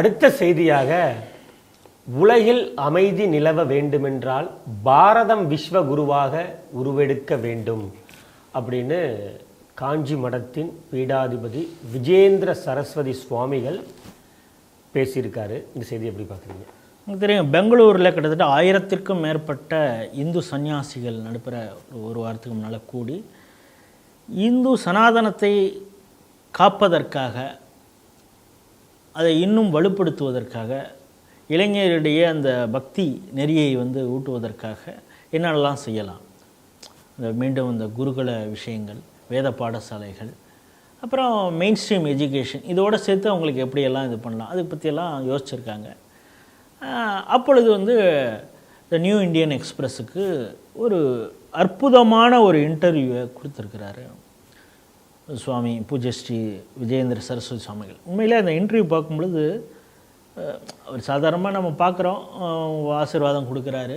அடுத்த செய்தியாக உலகில் அமைதி நிலவ வேண்டுமென்றால் பாரதம் விஸ்வகுருவாக உருவெடுக்க வேண்டும் அப்படின்னு காஞ்சி மடத்தின் பீடாதிபதி விஜேந்திர சரஸ்வதி சுவாமிகள் பேசியிருக்காரு. இந்த செய்தி எப்படி பார்க்குறீங்க? உங்களுக்கு தெரியும் பெங்களூரில் கிட்டத்தட்ட ஆயிரத்திற்கும் மேற்பட்ட இந்து சன்னியாசிகள் நடுப்புற ஒரு ஒரு வாரத்துக்கு முன்னால் கூடி இந்து சனாதனத்தை காப்பதற்காக அதை இன்னும் வலுப்படுத்துவதற்காக இளைஞரிடையே அந்த பக்தி நெறியை வந்து ஊட்டுவதற்காக என்னென்னலாம் செய்யலாம்? இந்த மீண்டும் இந்த குருகுல விஷயங்கள் வேத பாடசாலைகள் அப்புறம் மெயின் ஸ்ட்ரீம் எஜுகேஷன் இதோடு சேர்த்து அவங்களுக்கு எப்படியெல்லாம் இது பண்ணலாம்? அதை பற்றியெல்லாம் யோசிச்சுருக்காங்க. அப்பொழுது வந்து இந்த நியூ இந்தியன் எக்ஸ்பிரஸுக்கு ஒரு அற்புதமான ஒரு இன்டர்வியூவை கொடுத்துருக்கிறாரு. சுவாமி பூஜ்ய ஸ்ரீ விஜயேந்திர சரஸ்வதி சுவாமிகள். உண்மையிலே அந்த இன்டர்வியூ பார்க்கும் பொழுது அஹ், அவர் சாதாரணமாக நம்ம பார்க்குறோம் ஆசீர்வாதம் கொடுக்குறாரு.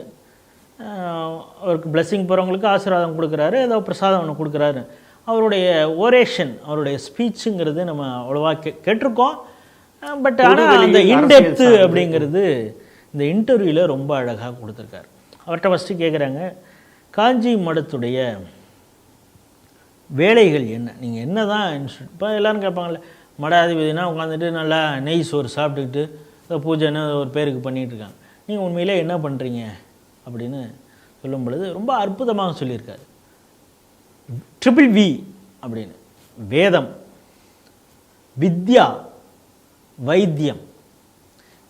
அவருக்கு blessing போகிறவங்களுக்கு ஆசீர்வாதம் கொடுக்குறாரு ஏதோ பிரசாதம் ஒன்று கொடுக்குறாரு. அவருடைய ஓரேஷன் அவருடைய ஸ்பீச்சுங்கிறது நம்ம அவ்வளோவா கே கேட்டிருக்கோம். பட் ஆனால் அந்த இன்டெப்த்து. அப்படிங்கிறது இந்த இன்டர்வியூவில் ரொம்ப அழகாக கொடுத்துருக்காரு. அவர்கிட்ட ஃபஸ்ட்டு கேட்குறாங்க காஞ்சி மடத்துடைய வேலைகள் என்ன? நீங்கள் என்ன தான் இப்போ எல்லோரும் கேட்பாங்கல்ல மடாதிபதினா உட்காந்துட்டு நல்லா நெய் சோறு சாப்பிட்டுக்கிட்டு ஏதோ பூஜைன்னு ஒரு பேருக்கு பண்ணிகிட்டு இருக்காங்க நீங்கள் உண்மையிலே என்ன பண்ணுறீங்க அப்படின்னு சொல்லும் பொழுது ரொம்ப அற்புதமாக சொல்லியிருக்காரு. ட்ரிபிள் வி அப்படின்னு. வேதம் வித்யா வைத்தியம்.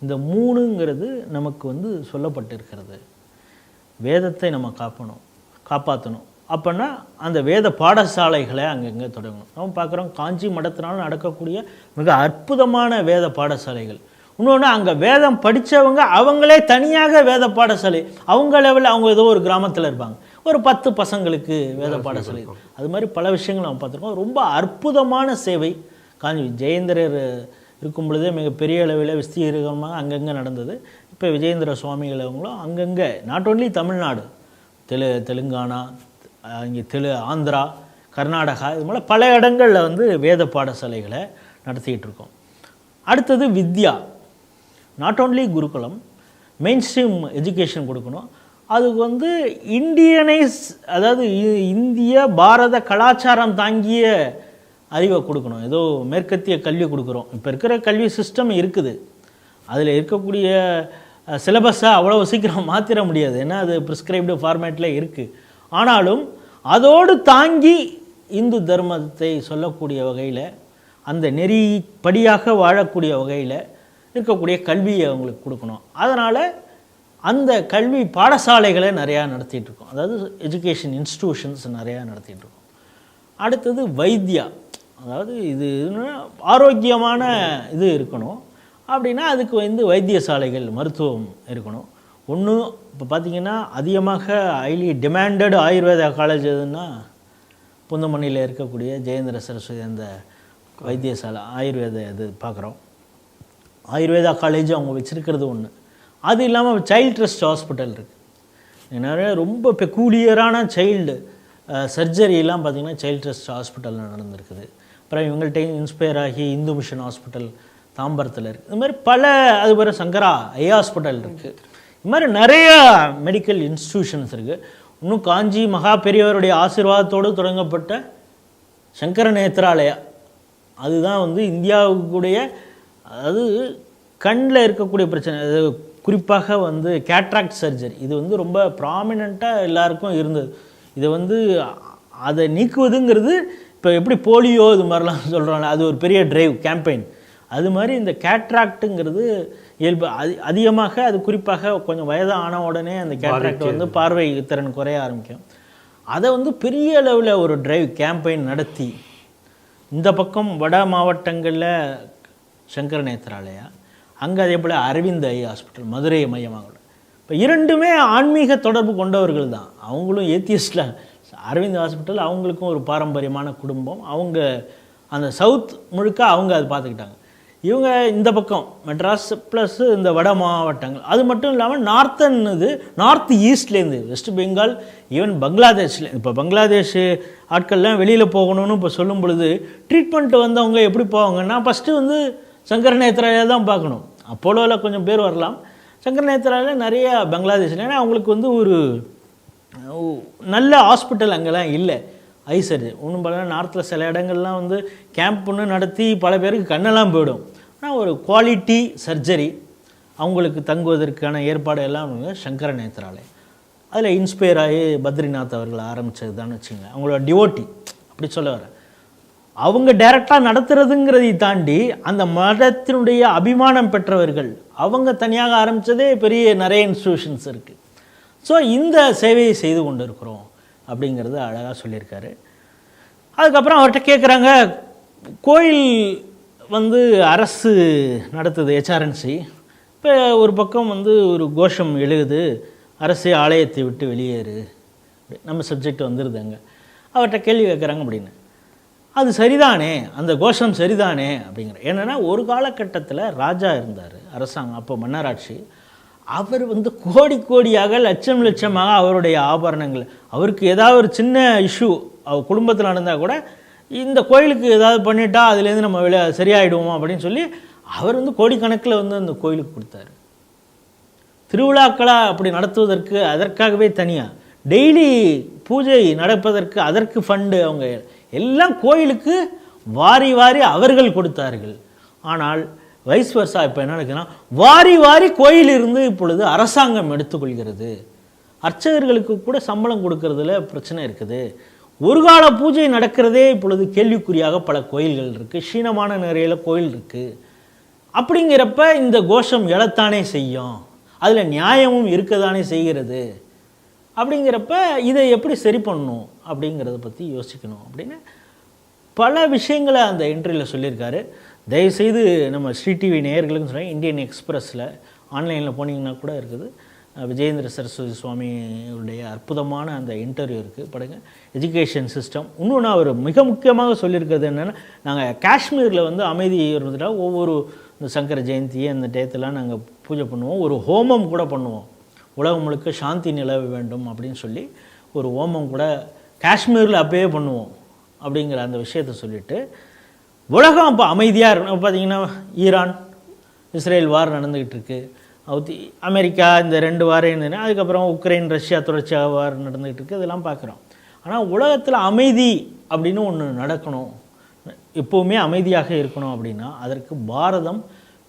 இந்த மூணுங்கிறது நமக்கு வந்து சொல்லப்பட்டிருக்கிறது. வேதத்தை நம்ம காப்பணும் காப்பாற்றணும் அப்போன்னா அந்த வேத பாடசாலைகளை அங்கங்கே தொடங்கணும். நம்ம பார்க்குறோம் காஞ்சி மடத்தினால நடக்கக்கூடிய மிக அற்புதமான வேத பாடசாலைகள். இன்னொன்று அங்கே வேதம் படித்தவங்க அவங்களே தனியாக வேத பாடசாலை. அவங்க லெவலில் அவங்க ஏதோ ஒரு கிராமத்தில் இருப்பாங்க. ஒரு பத்து பசங்களுக்கு வேத பாடசாலை. அது மாதிரி பல விஷயங்கள் நம்ம பார்த்துருக்கோம். ரொம்ப அற்புதமான சேவை. காஞ்சி ஜெயேந்திரர் இருக்கும் பொழுதே மிகப்பெரிய அளவில் விஸ்தீர்ணமாக அங்கங்கே நடந்தது. இப்போ விஜயேந்திர சுவாமிகள் அவங்களும் அங்கங்கே நாட் ஓன்லி தமிழ்நாடு தெலு தெலுங்கானா இங்கே தெலு ஆந்திரா கர்நாடகா இது போல் பல இடங்களில் வந்து வேத பாடசாலைகளை நடத்திக்கிட்டு இருக்கோம் அடுத்தது வித்யா. நாட் ஓன்லி குருகுலம் மெயின் ஸ்ட்ரீம் எஜுகேஷன் கொடுக்கணும். அதுக்கு வந்து இந்தியனைஸ் அதாவது இ- இந்திய பாரத கலாச்சாரம் தாங்கிய அறிவை கொடுக்கணும். ஏதோ மேற்கத்திய கல்வி கொடுக்குறோம். இப்போ இருக்கிற கல்வி சிஸ்டம் இருக்குது. அதில் இருக்கக்கூடிய சிலபஸை அவ்வளோ சீக்கிரம் மாற்றிட முடியாது. ஏன்னா அது ப்ரிஸ்கிரைப்டு ஃபார்மேட்டில் இருக்குது ஆனாலும் அதோடு தாங்கி இந்து தர்மத்தை சொல்லக்கூடிய வகையில் அந்த நெறிப்படியாக வாழக்கூடிய வகையில் இருக்கக்கூடிய கல்வியை அவங்களுக்கு கொடுக்கணும். அதனால் அந்த கல்வி பாடசாலைகளை நிறையா நடத்திட்டுருக்கோம் அதாவது எஜுகேஷன் இன்ஸ்டிடியூஷன்ஸ் நிறையா நடத்திட்டுருக்கோம் அடுத்தது வைத்தியா. அதாவது இது ஆரோக்கியமான இது இருக்கணும். அப்படின்னா அதுக்கு வந்து வைத்தியசாலைகள் மருத்துவம் இருக்கணும். ஒன்று இப்போ பார்த்தீங்கன்னா அதிகமாக ஹைலி டிமாண்டட் ஆயுர்வேதா காலேஜ் எதுன்னா புந்தமணியில் இருக்கக்கூடிய ஜெயேந்திர சரஸ்வதி அந்த வைத்தியசாலை ஆயுர்வேத இது பார்க்குறோம் ஆயுர்வேதா காலேஜ் அவங்க வச்சுருக்கிறது ஒன்று அது இல்லாமல் சைல்டு ட்ரஸ்ட் ஹாஸ்பிட்டல் இருக்குது நிறைய ரொம்ப பெக்கூலியரான சைல்டு சர்ஜரியெல்லாம் பார்த்திங்கன்னா சைல்டு ட்ரஸ்ட் ஹாஸ்பிட்டலில் நடந்திருக்குது. அப்புறம் இவங்கள்ட்ட இன்ஸ்பயர் ஆகி இந்து மிஷன் ஹாஸ்பிட்டல் தாம்பரத்தில் இருக்குது இது மாதிரி பல அது சங்கரா ஐ ஹாஸ்பிட்டல் இருக்குது இது மாதிரி நிறையா மெடிக்கல் இன்ஸ்டிடியூஷன்ஸ் இருக்குது இன்னும் காஞ்சி மகா பெரியவருடைய ஆசீர்வாதத்தோடு தொடங்கப்பட்ட சங்கர நேத்ராலயா. அதுதான் வந்து இந்தியாவுக்குடைய அதாவது கண்ணில் இருக்கக்கூடிய பிரச்சனை. அது குறிப்பாக வந்து கேட்ராக்ட் சர்ஜரி. இது வந்து ரொம்ப ப்ராமினெண்ட்டாக எல்லாருக்கும் இருந்தது. இதை வந்து அதை நீக்குவதுங்கிறது இப்போ எப்படி போலியோ இது மாதிரிலாம் சொல்கிறாங்க அது ஒரு பெரிய ட்ரைவ் கேம்பெயின் அது மாதிரி இந்த கேட்ராக்ட்டுங்கிறது இயல்பு அதி அதிகமாக அது குறிப்பாக கொஞ்சம் வயது ஆன உடனே அந்த கேட்ராக்ட் வந்து பார்வை திறன் குறைய ஆரம்பிக்கும். அதை வந்து பெரிய அளவில் ஒரு டிரைவ் கேம்பெயின் நடத்தி இந்த பக்கம் வட மாவட்டங்களில் சங்கர நேத்ராலயா அங்கே அதே போல் அரவிந்த் ஐ ஹாஸ்பிட்டல் மதுரை மையமாக இப்போ இரண்டுமே ஆன்மீக தொடர்பு கொண்டவர்கள் தான். அவங்களும் ஏத்தியஸ்டில் அரவிந்த் ஹாஸ்பிட்டல் அவங்களுக்கும் ஒரு பாரம்பரியமான குடும்பம். அவங்க அந்த சவுத் முழுக்க அவங்க அது பார்த்துக்கிட்டாங்க. இவங்க இந்த பக்கம் மெட்ராஸ் ப்ளஸ் இந்த வட மாவட்டங்கள். அது மட்டும் இல்லாமல் நார்த்தன் இது நார்த் ஈஸ்ட்லேருந்து வெஸ்ட் பெங்கால் ஈவன் பங்களாதேஷில் இப்போ பங்களாதேஷ் ஆட்கள்லாம் வெளியில் போகணும்னு இப்போ சொல்லும் பொழுது ட்ரீட்மெண்ட் வந்தவங்க எப்படி போவாங்கன்னா ஃபஸ்ட்டு வந்து சங்கர தான் பார்க்கணும். அப்போலோவில் கொஞ்சம் பேர் வரலாம். சங்கர நேத்ராவில் நிறைய பங்களாதேஷில் ஏன்னா அவங்களுக்கு வந்து ஒரு நல்ல ஹாஸ்பிட்டல் அங்கெல்லாம் இல்லை. ஐ சர்ஜரி ஒன்றும் பல நார்த்தில் சில இடங்கள்லாம் வந்து கேம்ப்னு நடத்தி பல பேருக்கு கண்ணெல்லாம் போயிடும். ஆனால் ஒரு குவாலிட்டி சர்ஜரி அவங்களுக்கு தங்குவதற்கான ஏற்பாடு எல்லாம் சங்கர நேத்ராலயம் அதில் இன்ஸ்பயர் ஆகி பத்ரிநாத் அவர்கள் ஆரம்பித்தது தான் வச்சுங்க அவங்களோட டிவோட்டி அப்படி சொல்ல வரேன் அவங்க டைரெக்டாக நடத்துறதுங்கிறதை தாண்டி அந்த மதத்தினுடைய அபிமானம் பெற்றவர்கள் அவங்க தனியாக ஆரம்பித்ததே பெரிய நிறைய இன்ஸ்டியூஷன்ஸ் இருக்குது ஸோ இந்த சேவையை செய்து கொண்டு இருக்கிறோம் அப்படிங்கிறது அழகாக சொல்லியிருக்காரு. அதுக்கப்புறம் அவர்கிட்ட கேட்குறாங்க கோயில் வந்து அரசு நடத்துது ஹெச்ஆர்என்சி இப்போ ஒரு பக்கம் வந்து ஒரு கோஷம் எழுகுது அரசே ஆலயத்தை விட்டு வெளியேறு. நம்ம சப்ஜெக்ட் வந்துடுது அங்கே. அவர்கிட்ட கேள்வி கேட்குறாங்க அப்படின்னு. அது சரிதானே? அந்த கோஷம் சரிதானே? அப்படிங்கிற. என்னென்னா ஒரு காலகட்டத்தில் ராஜா இருந்தார் அரசாங்கம் அப்போ மன்னராட்சி. அவர் வந்து கோடி கோடியாக லட்சம் லட்சமாக அவருடைய ஆபரணங்கள். அவருக்கு ஏதாவது ஒரு சின்ன இஷ்யூ அவர் குடும்பத்தில் நடந்தால் கூட இந்த கோயிலுக்கு ஏதாவது பண்ணிட்டா அதுலேருந்து நம்ம வெளியே சரியாயிடுவோம் அப்படின்னு சொல்லி அவர் வந்து கோடிக்கணக்கில் வந்து அந்த கோயிலுக்கு கொடுத்தாரு. திருவிழாக்களாக அப்படி நடத்துவதற்கு அதற்காகவே தனியாக டெய்லி பூஜை நடப்பதற்கு அதற்கு ஃபண்டு அவங்க எல்லாம் கோயிலுக்கு வாரி வாரி அவர்கள் கொடுத்தார்கள். ஆனால் வைஸ் வர்சா இப்போ என்ன நடக்குதுன்னா வாரி வாரி கோயிலிருந்து இப்பொழுது அரசாங்கம் எடுத்துக்கொள்கிறது. அர்ச்சகர்களுக்கு கூட சம்பளம் கொடுக்கறதுல பிரச்சனை இருக்குது. ஒரு கால பூஜை நடக்கிறதே இப்பொழுது கேள்விக்குறியாக பல கோயில்கள் இருக்குது க்ஷீணமான நிறையில் கோயில் இருக்குது அப்படிங்கிறப்ப இந்த கோஷம் எழத்தானே செய்யும். அதில் நியாயமும் இருக்கதானே செய்கிறது. அப்படிங்கிறப்ப இதை எப்படி சரி பண்ணணும் அப்படிங்கிறத பற்றி யோசிக்கணும் அப்படின்னு பல விஷயங்களை அந்த இன்டர்வியூவில் சொல்லியிருக்காரு. தயவுசெய்து நம்ம ஸ்ரீ டிவி நேயர்களுக்கு சொன்னால் இந்தியன் எக்ஸ்பிரஸில் ஆன்லைனில் போனீங்கன்னா கூட இருக்குது. விஜயேந்திர சரஸ்வதி சுவாமியுடைய அற்புதமான அந்த இன்டர்வியூ இருக்குது படுங்க எஜுகேஷன் சிஸ்டம். இன்னொன்று அவர் மிக முக்கியமாக சொல்லியிருக்கிறது என்னென்னா நாங்கள் காஷ்மீரில் வந்து அமைதி இருந்துட்டா ஒவ்வொரு இந்த சங்கர ஜெயந்தி அந்த டேத்தெல்லாம் நாங்கள் பூஜை பண்ணுவோம். ஒரு ஹோமம் கூட பண்ணுவோம். உலகம் முழுக்க சாந்தி நிலவ வேண்டும் அப்படின்னு சொல்லி ஒரு ஹோமம் கூட காஷ்மீரில் அப்பயே பண்ணுவோம் அப்படிங்கிற அந்த விஷயத்தை சொல்லிவிட்டு உலகம் அப்போ அமைதியாக இருக்கணும். பார்த்தீங்கன்னா ஈரான் இஸ்ரேல் வார் நடந்துக்கிட்டு இருக்கு அவுத்தி அமெரிக்கா இந்த ரெண்டு வாரம் இருந்ததுன்னா அதுக்கப்புறம் உக்ரைன் ரஷ்யா தொடர்ச்சியாக வார் நடந்துக்கிட்டு இருக்கு இதெல்லாம் பார்க்குறோம் ஆனால் உலகத்தில் அமைதி அப்படின்னு ஒன்று நடக்கணும். எப்போவுமே அமைதியாக இருக்கணும் அப்படின்னா அதற்கு பாரதம்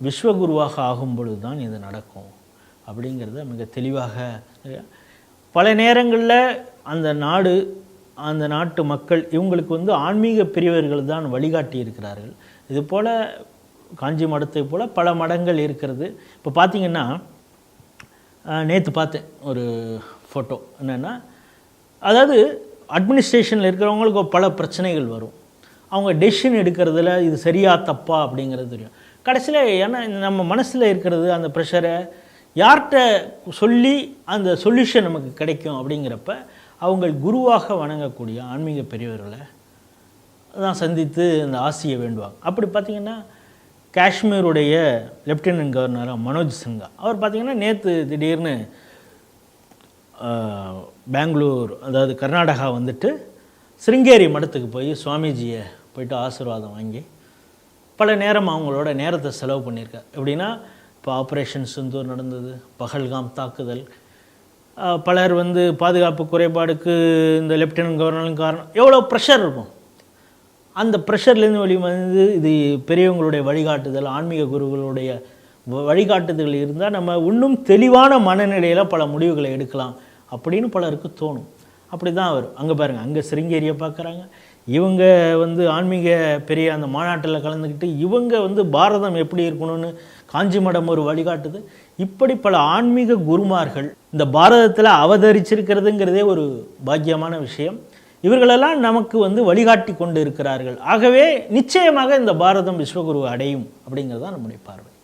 விஸ்வகுருவாக ஆகும் பொழுது தான் இது நடக்கும். அப்படிங்கிறத மிக தெளிவாக பல நேரங்களில் அந்த நாடு அந்த நாட்டு மக்கள் இவங்களுக்கு வந்து ஆன்மீக பிரிவர்கள் தான் வழிகாட்டி இருக்கிறார்கள். இது போல் காஞ்சி மடத்தை போல் பல மடங்கள் இருக்கிறது. இப்போ பார்த்தீங்கன்னா நேற்று பார்த்தேன் ஒரு ஃபோட்டோ என்னென்னா அதாவது அட்மினிஸ்ட்ரேஷனில் இருக்கிறவங்களுக்கு பல பிரச்சனைகள் வரும். அவங்க டெசிஷன் எடுக்கிறதுல இது சரியா தப்பா அப்படிங்கிறது தெரியும். கடைசியில் ஏன்னா நம்ம மனசில் இருக்கிறது அந்த ப்ரெஷரை யார்கிட்ட சொல்லி அந்த சொல்யூஷன் நமக்கு கிடைக்கும் அப்படிங்கிறப்ப அவங்க குருவாக வணங்கக்கூடிய ஆன்மீக பெரியவர்களை தான் சந்தித்து அந்த ஆசியை வேண்டுவாங்க. அப்படி பார்த்தீங்கன்னா காஷ்மீருடைய லெப்டினன்ட் கவர்னராக மனோஜ் சின்ஹா. அவர் பார்த்திங்கன்னா நேற்று திடீர்னு பெங்களூர் அதாவது கர்நாடகா வந்துட்டு சிருங்கேரி மடத்துக்கு போய் சுவாமிஜியை போயிட்டு ஆசீர்வாதம் வாங்கி பல நேரம் அவங்களோட நேரத்தை செலவு பண்ணியிருக்கார். எப்படின்னா இப்போ ஆப்ரேஷன் சிந்தூர் நடந்தது பகல்காம் தாக்குதல் பலர் வந்து பாதுகாப்பு குறைபாடுக்கு இந்த லெப்டினன்ட் கவர்னரும் காரணம். எவ்வளோ ப்ரெஷர் இருக்கும்? அந்த ப்ரெஷர்லேருந்து வெளி வந்து இது பெரியவங்களுடைய வழிகாட்டுதல் ஆன்மீக குருகளுடைய வழிகாட்டுதல் இருந்தால் நம்ம இன்னும் தெளிவான மனநிலையில் பல முடிவுகளை எடுக்கலாம் அப்படின்னு பலருக்கு தோணும். அப்படி தான் அவர் அங்கே பாருங்கள் அங்கே சிருங்கேரியை பார்க்குறாங்க இவங்க வந்து ஆன்மீக பெரிய அந்த மாநாட்டில் கலந்துக்கிட்டு இவங்க வந்து பாரதம் எப்படி இருக்கணும்னு காஞ்சி மடம் ஒரு வழிகாட்டுது இப்படி பல ஆன்மீக குருமார்கள் இந்த பாரதத்தில் அவதரிச்சிருக்கிறதுங்கிறதே ஒரு பாக்கியமான விஷயம். இவர்களெல்லாம் நமக்கு வந்து வழிகாட்டி கொண்டு இருக்கிறார்கள் ஆகவே நிச்சயமாக இந்த பாரதம் விஸ்வகுரு அடையும் அப்படிங்கிறது தான் நம்முடைய பார்வை